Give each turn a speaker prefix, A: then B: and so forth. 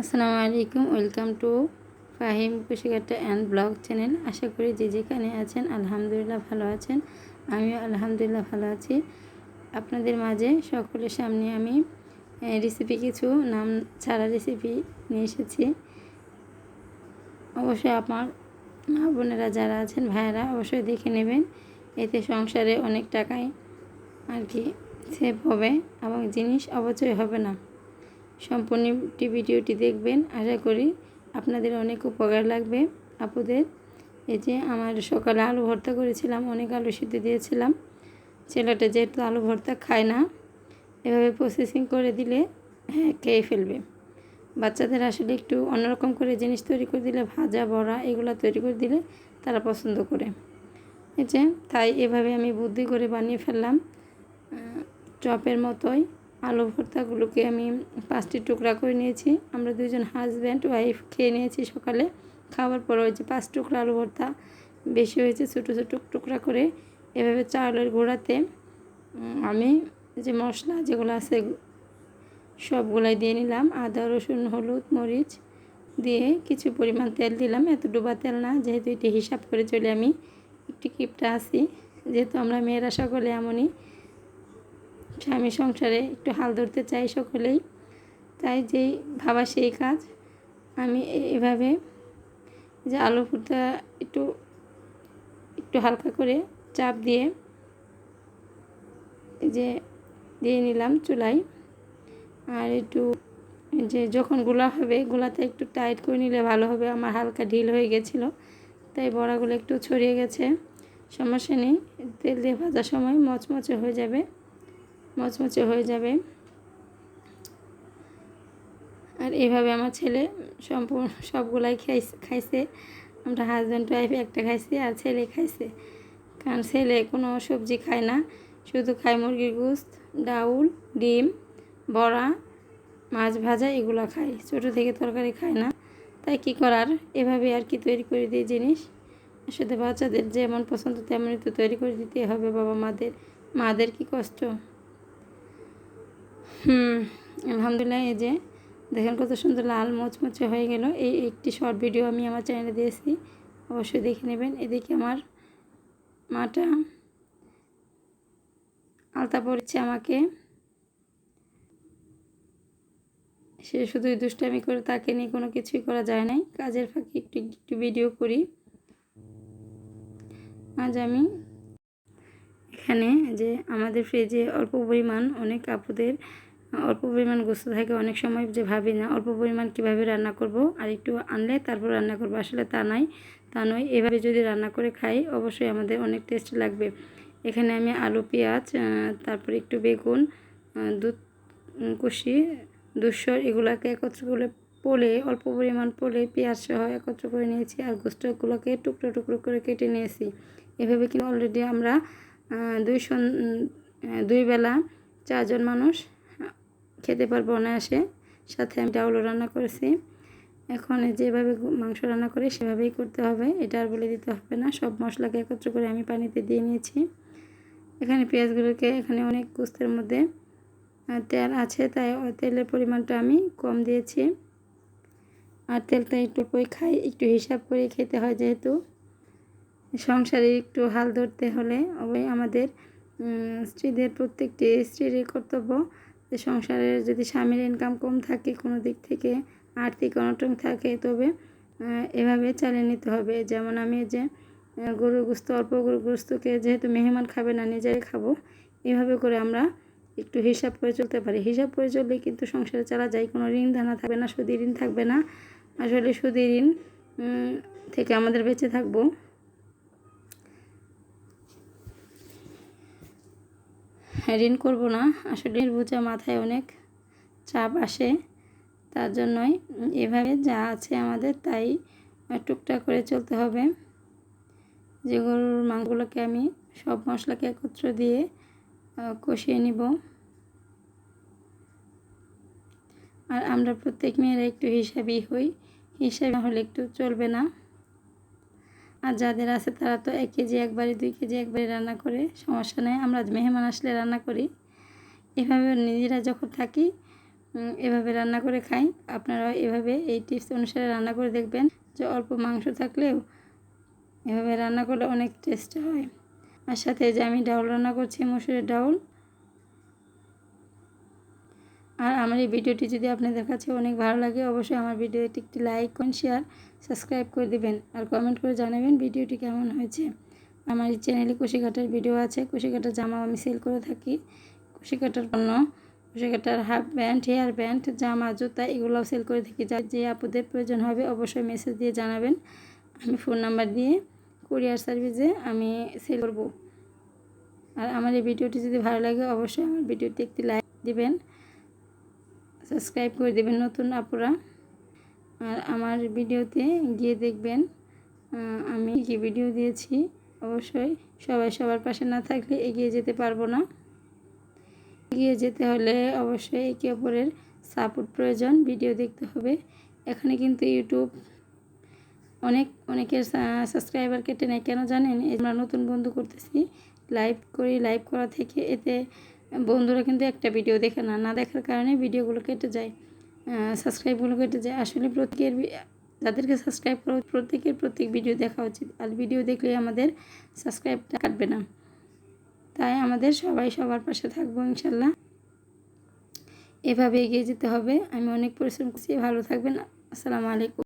A: আসসালামু আলাইকুম welcome to Fahim Kushikata and blog channel. আশা করি যে যেখানে আছেন, আলহামদুলিল্লাহ ভালো আছেন। আমিও আলহামদুলিল্লাহ ভালো আছি। আপনাদের মাঝে সকলের সামনে আমি রেসিপি কিছু নাম ছাড়া রেসিপি নিয়ে এসেছি। অবশ্যই আমার মা বোনেরা যারা আছেন, ভাইয়েরা অবশ্যই দেখে নেবেন। এতে সংসারে অনেক টাকায় আর কি সেভ হবে এবং জিনিস অবচয় হবে না। সম্পূর্ণটি ভিডিওটি দেখবেন। আশা করি আপনাদের অনেক উপকার লাগবে। আপুদের, এই যে আমার সকালে আলু ভর্তা করেছিলাম, অনেক আলু সিদ্ধ দিয়েছিলাম। ছেলেটা যেহেতু আলু ভর্তা খায় না, এভাবে প্রসেসিং করে দিলে হ্যাঁ খেয়ে ফেলবে। বাচ্চাদের আসলে একটু অন্যরকম করে জিনিস তৈরি করে দিলে, ভাজা, বড়া এগুলো তৈরি করে দিলে তারা পছন্দ করে। এই যে, তাই এভাবে আমি বুদ্ধি করে বানিয়ে ফেললাম। চপের মতোই। আলু ভর্তাগুলোকে আমি পাঁচটি টুকরা করে নিয়েছি। আমরা দুজন হাজব্যান্ড ওয়াইফ খেয়ে নিয়েছি সকালে। খাওয়ার পর ওই যে পাঁচ টুকরা আলু ভর্তা, বেশি হয়েছে ছোটো ছোটো টুকরা করে। এভাবে চাউলের গোড়াতে আমি যে মশলা যেগুলো আছে সবগুলাই দিয়ে নিলাম। আদা, রসুন, হলুদ, মরিচ দিয়ে কিছু পরিমাণ তেল দিলাম। এত ডোবা তেল না, যেহেতু এটি হিসাব করে চলে আমি একটি কিপটা আসি যেহেতু আমরা মেয়েরা সকলে এমনই স্বামী সংসারে একটু হাল ধরতে চাই সকলেই। তাই যেই ভাবা সেই কাজ। আমি এভাবে যে আলু ফুটা একটু একটু হালকা করে চাপ দিয়ে যে দিয়ে নিলাম চুলাই আর একটু যে যখন গোলা হবে গোলাতে একটু টাইট করে নিলে ভালো হবে। আমার হালকা ঢিল হয়ে গেছিল, তাই বড়াগুলো একটু ছড়িয়ে গেছে। সমস্যা নেই, তেল দিয়ে ভাজার সময় মচমচে হয়ে যাবে। মচমচে হয়ে যাবে। আর এভাবে আমার ছেলে সম্পূর্ণ সবগুলাই খাইছে খাইছে। আমরা হাজব্যান্ড ওয়াইফ একটা খাইছি আর ছেলে খাইছে। কারণ ছেলে কোনো সবজি খায় না। শুধু খায় মুরগির গুস্ত, ডাউল, ডিম, বড়া, মাছ ভাজা এগুলো খায়। ছোটো থেকে তরকারি খায় না। তাই কি করার? এভাবে আর কি তৈরি করে দিই জিনিস। আসলে বাচ্চাদের যেমন পছন্দ তেমনই তো তৈরি করে দিতে হবে বাবা মাদের মাদের কি কষ্ট? হুম, আলহামদুলিল্লাহ, এই যে দেখেন কত সুন্দর লাল মোচমোচে হয়ে গেল। এই একটি শর্ট ভিডিও আমি আমার চ্যানেলে দিয়েছি, অবশ্যই দেখে নেবেন। এদিকে আমার মাটা আলতা পড়ছে আমাকে। সে শুধু দুষ্টামি করে তাকে নিয়ে কোনো কিছুই করা যায় নাই। কাজের ফাঁকে একটু একটু ভিডিও করি। আজ আমি এখানে যে আমাদের ফ্রিজে অল্প পরিমাণ অনেক আপুদের অল্প পরিমাণ গোস্ত থাকে, অনেক সময় যে ভাবি না, অল্প পরিমাণ কীভাবে রান্না করব আর একটু আনলে তারপর রান্না করব, আসলে তা নাই, তা নয়। এভাবে যদি রান্না করে খাই, অবশ্যই আমাদের অনেক টেস্ট লাগবে। এখানে আমি আলু, পেঁয়াজ তারপর একটু বেগুন দুধ কুশি দুশর এগুলোকে একত্র করে পোলে, অল্প পরিমাণ পোলে পেঁয়াজ সহ একত্র করে নিয়েছি আর গোস্তগুলোকে টুকরো টুকরো করে কেটে নিয়েছি। এভাবে কিন্তু অলরেডি আমরা দুই দুই বেলা চারজন মানুষ খেতে পারব অনায়াসে। সাথে আমি ডাউলও রান্না করেছি। এখন যেভাবে মাংস রান্না করি, সেভাবেই করতে হবে। এটা আর বলে দিতে হবে না। সব মশলাকে একত্র করে আমি পানিতে দিয়ে নিয়েছি। এখানে পেঁয়াজগুলোকে এখানে অনেক কুস্তের মধ্যে তেল আছে, তাই তেলের পরিমাণটা আমি কম দিয়েছি। আর তেলটা একটু কই খাই, একটু হিসাব করে খেতে হয় যেহেতু। সংসারে একটু হাল ধরতে হলে ওই আমাদের স্ত্রীদের প্রত্যেকটি স্ত্রীর কর্তব্য। যে সংসারের যদি স্বামীর ইনকাম কম থাকে, কোনো দিক থেকে আর্থিক অনটন থাকে, তবে এভাবে চালিয়ে নিতে হবে। যেমন আমি যে গরুর গুস্ত, অল্প গরুর গুস্তকে যেহেতু মেহমান খাবে না, নিজেরাই খাব, এভাবে করে আমরা একটু হিসাব করে চলতে পারি। হিসাব করে চললে কিন্তু সংসারে চালা যায়, কোনো ঋণ ধানা থাকবে না, সুদী ঋণ থাকবে না। আসলে সুদী ঋণ থেকে আমাদের বেঁচে থাকব। ঋণ করব না। আসলে বোঝা মাথায় অনেক চাপ আসে। তার জন্যই এভাবে যা আছে আমাদের তাই টুকটাক করে চলতে হবে। যে গরুর মাংসগুলোকে আমি সব মশলাকে একত্র দিয়ে কষিয়ে নিব। আর আমরা প্রত্যেক মেয়েরা একটু হিসাবই হই। হিসাবে হলে একটু চলবে না। আর যাদের আছে তারা তো এক কেজি একবারে দুই কেজি একবারে রান্না করে, সমস্যা নেই। আমরা মেহমান আসলে রান্না করি। এভাবে নিজেরা যখন থাকি এভাবে রান্না করে খাই। আপনারা এভাবে এই টিপস অনুসারে রান্না করে দেখবেন যে অল্প মাংস থাকলেও এভাবে রান্না করলে অনেক টেস্ট হয়। আর সাথে যে আমি ডাউল রান্না করছি, মসুরের ডাউল। আর আমার এই ভিডিওটি যদি আপনাদের কাছে অনেক ভালো লাগে, অবশ্যই আমার ভিডিওটি একটি লাইক করুন শেয়ার সাবস্ক্রাইব করে দিবেন আর কমেন্ট করে জানাবেন ভিডিওটি কেমন হয়েছে। আমার এই চ্যানেলে কুশি কাটার ভিডিও আছে কুশি কাটার জামা আমি সেল করে থাকি। কুশি কাটার পণ্য কুশি কাটার হাফ প্যান্ট হেয়ার প্যান্ট জামা, জুতা, এগুলোও সেল করে থাকি। যা যে আপুদের প্রয়োজন হবে অবশ্যই মেসেজ দিয়ে জানাবেন। আমি ফোন নাম্বার দিয়ে কুরিয়ার সার্ভিসে আমি সেল করব। আর আমার এই ভিডিওটি যদি ভালো লাগে, অবশ্যই আমার ভিডিওটি একটি লাইক দিবেন। সাবস্ক্রাইব করে দেবেন নতুন আপুরা। আর আমার ভিডিওতে গিয়ে দেখবেন আমি কি ভিডিও দিয়েছি। অবশ্যই সবাই সবার পাশে না থাকলে এগিয়ে যেতে পারব না। এগিয়ে যেতে হলে অবশ্যই একে অপরের সাপোর্ট প্রয়োজন, ভিডিও দেখতে হবে। এখানে কিন্তু ইউটিউব অনেক, অনেকের সাবস্ক্রাইবার কেটে নেয়। কেন জানেন? আমরা নতুন বন্ধু করতেছি, লাইভ করি, লাইভ করা থেকে এতে বন্ধুরা কিন্তু একটা ভিডিও দেখে না না দেখার কারণে ভিডিওগুলো কেটে যায় সাবস্ক্রাইবগুলো কেটে যায়। আসলে প্রত্যেকের যাদেরকে সাবস্ক্রাইব করা, প্রত্যেকের প্রত্যেক ভিডিও দেখা উচিত। আর ভিডিও দেখলে আমাদের সাবস্ক্রাইবটা কাটবে না। তাই আমাদের সবাই সবার পাশে থাকব ইনশাল্লাহ। এভাবে এগিয়ে যেতে হবে। আমি অনেক পরিশ্রম করছি। ভালো থাকবেন। আসসালামু আলাইকুম।